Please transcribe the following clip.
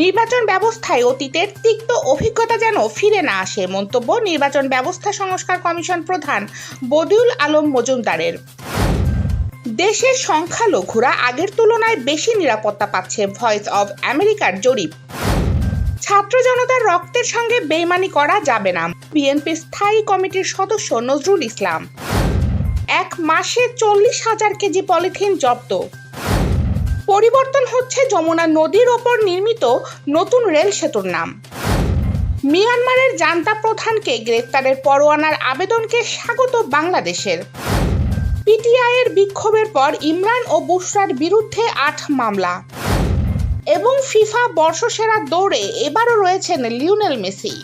নির্বাচন ব্যবস্থায় অতীতের তিক্ত অভিজ্ঞতা যেন ফিরে না আসে, মন্তব্য নির্বাচন ব্যবস্থা সংস্কার কমিশন প্রধান বদিউল আলম মজুমদারের। দেশের সংখ্যালঘুরা আগের তুলনায় বেশি নিরাপত্তা পাচ্ছে, ভয়েস অব আমেরিকার জরিপ। ছাত্র জনতার রক্তের সঙ্গে বেইমানি করা যাবে না, বিএনপি স্থায়ী কমিটির সদস্য নজরুল ইসলাম। এক মাসে চল্লিশ হাজার কেজি পলিথিন জব্দ। পরিবর্তন হচ্ছে যমুনা নদীর ওপর নির্মিত নতুন রেল সেতুর নাম। মিয়ানমারের জান্তা প্রধানকে গ্রেপ্তারের পরোয়ানার আবেদনকে স্বাগত বাংলাদেশের। পিটিআইয়ের বিক্ষোভের পর ইমরান ও বুশরার বিরুদ্ধে আট মামলা। এবং ফিফা বর্ষসেরা দৌড়ে এবারও রয়েছেন লিওনেল মেসি।